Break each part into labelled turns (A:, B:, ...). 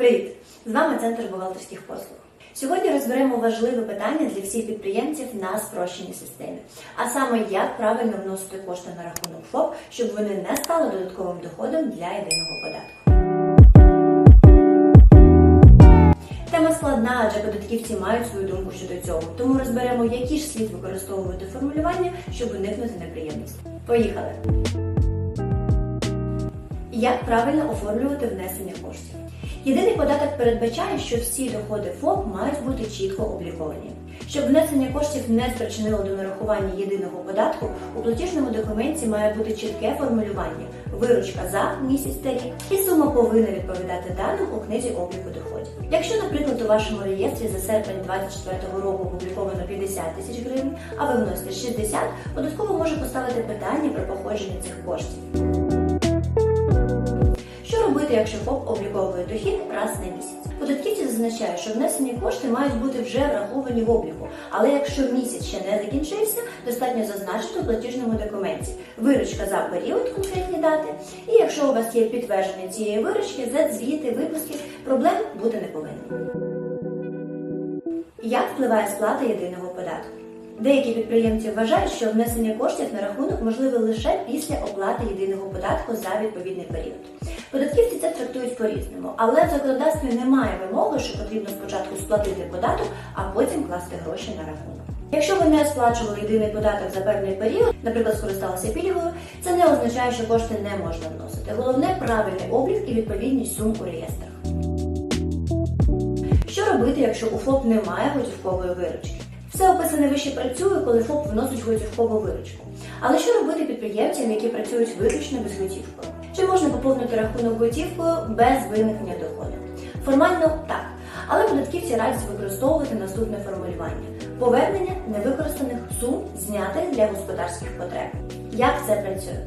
A: Привіт! З вами Центр бухгалтерських послуг. Сьогодні розберемо важливе питання для всіх підприємців на спрощеній системі, а саме як правильно вносити кошти на рахунок ФОП, щоб вони не стали додатковим доходом для єдиного податку. Тема складна, адже податківці мають свою думку щодо цього, тому розберемо, які ж слід використовувати формулювання, щоб уникнути неприємностей. Поїхали! Як правильно оформлювати внесення коштів? Єдиний податок передбачає, що всі доходи ФОП мають бути чітко обліковані. Щоб внесення коштів не спричинило до нарахування єдиного податку, у платіжному документі має бути чітке формулювання виручка за місяць та рік, і сума повинна відповідати даним у книзі обліку доходів. Якщо, наприклад, у вашому реєстрі за серпень 2024 року опубліковано 50 тисяч гривень, а ви вносите 60, податково може поставити питання про походження цих коштів. Робити, якщо ФОП обліковує дохід раз на місяць? Податківці зазначають, що внесені кошти мають бути вже враховані в обліку, але якщо місяць ще не закінчився, достатньо зазначити у платіжному документі виручка за період конкретні дати. І якщо у вас є підтвердження цієї виручки, за звіти, випуски, проблем бути не повинно. Як впливає сплата єдиного податку? Деякі підприємці вважають, що внесення коштів на рахунок можливе лише після оплати єдиного податку за відповідний період. Податківці це трактують по-різному, але в законодавстві немає вимоги, що потрібно спочатку сплатити податок, а потім класти гроші на рахунок. Якщо ви не сплачували єдиний податок за певний період, наприклад, скористалися пільгою, це не означає, що кошти не можна вносити. Головне правильний облік і відповідність сум у реєстрах. Що робити, якщо у ФОП немає готівкової виручки? Все описане вище працює, коли ФОП вносить готівкову виручку. Але що робити підприємцям, які працюють виключно без готівкою? Чи можна поповнити рахунок готівкою без виникнення доходу? Формально так. Але податківці радять використовувати наступне формулювання: повернення невикористаних сум, знятих для господарських потреб. Як це працює?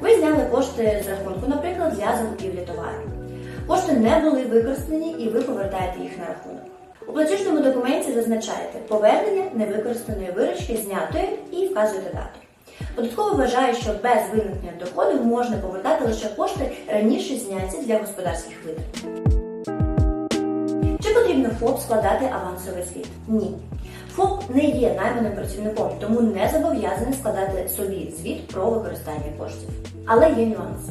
A: Ви зняли кошти з рахунку, наприклад, для закупівлі товару. Кошти не були використані і ви повертаєте їх на рахунок. У платіжному документі зазначаєте повернення невикористаної виручки знятої і вказуєте дату. Податково вважає, що без виникнення доходу можна повертати лише кошти раніше зняті для господарських витрат. Чи потрібно ФОП складати авансовий звіт? Ні. ФОП не є найманим працівником, тому не зобов'язаний складати собі звіт про використання коштів. Але є нюанс.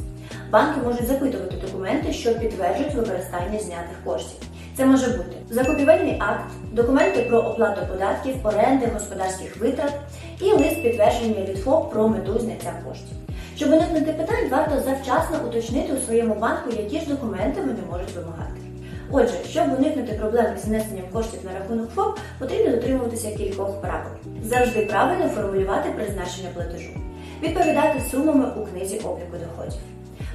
A: Банки можуть запитувати документи, що підтверджують використання знятих коштів. Це може бути закупівельний акт, документи про оплату податків, оренди, господарських витрат і лист підтвердження від ФОП про мету зняття коштів. Щоб уникнути питань, варто завчасно уточнити у своєму банку, які ж документи вони. Отже, щоб уникнути проблем з внесенням коштів на рахунок ФОП, потрібно дотримуватися кількох правил. Завжди правильно формулювати призначення платежу, відповідати сумами у книзі обліку доходів,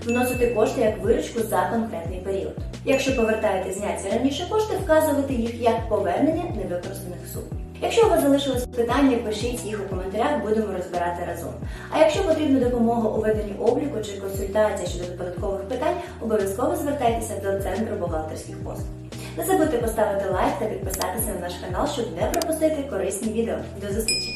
A: вносити кошти як виручку за конкретний період. Якщо повертаєте зняті раніше кошти, вказувати їх як повернення невикористаних сум. Якщо у вас залишились питання, пишіть їх у коментарях, будемо розбирати разом. А якщо потрібна допомога у веденні обліку чи консультація щодо податкових питань, обов'язково звертайтеся до центру бухгалтерських послуг. Не забудьте поставити лайк та підписатися на наш канал, щоб не пропустити корисні відео. До зустрічі!